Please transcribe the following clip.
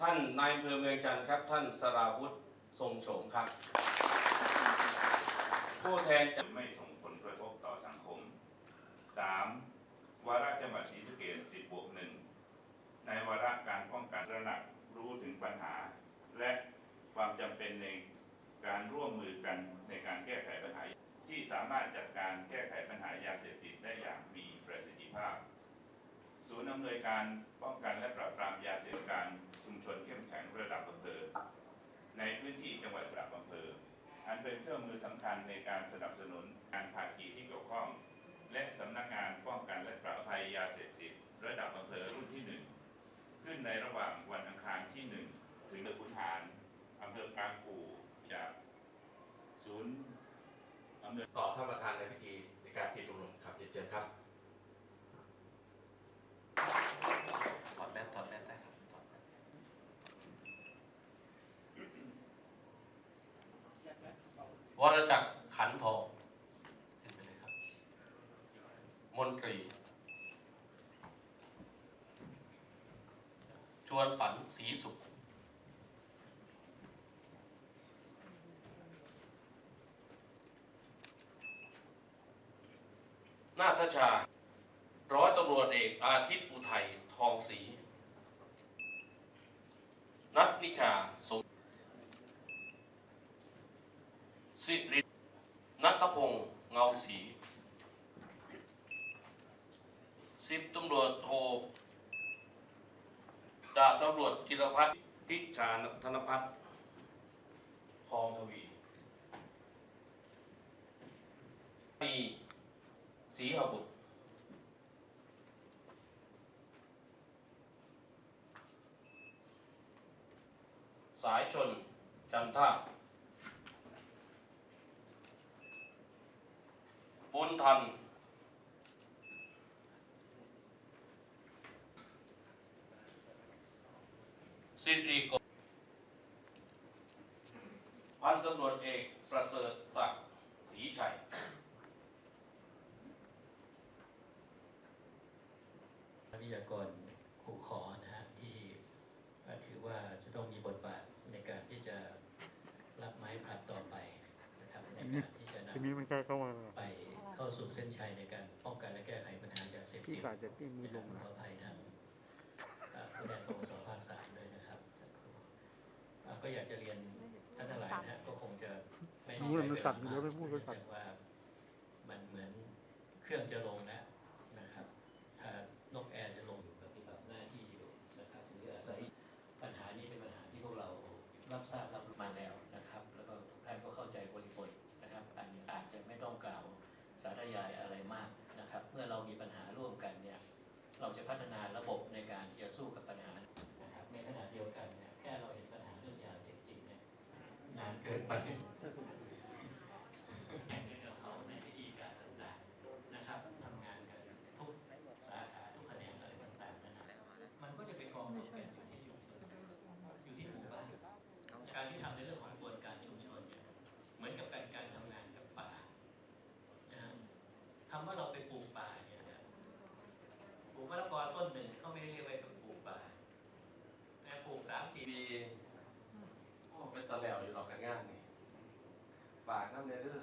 ท่านนายอำเภอเมืองจันทร์ครับ ท่านสราวุฒิทรงโฉมครับ ผู้แทนจากไม่ส่งผลกระทบต่อสังคม 3. วาระจังหวัดศรีสะเกษ10บวกหนึ่งในวาระการป้องกันระหนักรู้ถึงปัญหา และความจำเป็นในการร่วมมือกันในการแก้ไขปัญหา ที่สามารถจัดการแก้ไขปัญหายาเสพติดได้อย่างมีประสิทธิภาพ ศูนย์อำนวยการป้องกันและปราบปรามยาเสพติด มือสำคัญในการสนับสนุนการภาคีที่เกี่ยวข้อง และสำนักงานป้องกันและปราบภัยยาเสพติด ระดับอำเภอรุ่นที่หนึ่งขึ้นในระหว่างวันอังคารที่หนึ่งถึงเดือนขุนหานอำเภอปรางกูจากศูนย์อำเภอต่อท่านประธานในพิธีในการปิดอบรมครับเชิญครับ ถอดแมสถอดแมสได้ครับถอดแมส วรจักรขันทองขึ้นไปเลยครับ มนตรี ชวนฝันสีสุข นาทชา ร้อยตำรวจเอกอาทิตย์อุทัยทองศรีนัทนิชาสม สิรินัทพงษ์เงาศรีสิบตำรวจโทดาบตำรวจจิรพัฒน์ทิชาธนพัฒน์ทองทวีมีศรีหบุตรสายชน จันท่า บุญทัน สิริกรพันตำรวจเอกประเสริฐศักดิ์ศรีชัยวิทยากรครูขอนะฮะที่ถือว่าจะต้องมีบทบาทในการที่จะรับไม้ผลัดต่อไปนะครับในการ ที่จะนทีนี้มันใกล้เข้ามาำไปเข้าสู่เส้นชัยในการป้องกันและแก้ไขปัญหายาเสพติพี่ดกาจะพี่มือลงขนะออภัยทางเอ่อผู้แทนปปสภาคสามด้วยนะครับสักครู่อ่าก็อยากจะเรียนท่านทั้งหลายนะฮะก็คงจะไม่ได้เมื่ใช้อเวมันลาสั่นมากเดี๋ยวไปพูดก็เนื่องสั่นจากว่ามันเหมือนเครื่องจะลงแล้วนะ ยายอะไรมากนะครับ เมื่อเรามีปัญหาร่วมกันเนี่ยเราจะพัฒนาระบบในการที่จะสู้กับปัญหานะครับในขณะเดียวกันเนี่ยแค่เราเห็นปัญหาเรื่องยาเสพติดเนี่ยนานเกินไปแข่งกับเขาในวิธีการต่างๆนะครับทำงานกันทุกสาขาทุกแขนงอะไรต่างๆนะมันก็จะไปกองรวมกันอยู่ที่ชุมชนอยู่ที่หมู่บ้านการที่ทำในเรื่องของกระบวนการชุมชนเนี่ยเหมือนกับการการทำงานกับป่านะฮะ คำว่าเราไปปลูกป่าเนี่ยนะปลูกมะละกอต้นหนึ่งเขาไม่ได้เรียกว่าไปปลูกป่านะปลูกสามสี่ปีโอ้เป็นตะแหลวอยู่หรอกกันงานนี่ฝากน้ำเนื้อเด้อ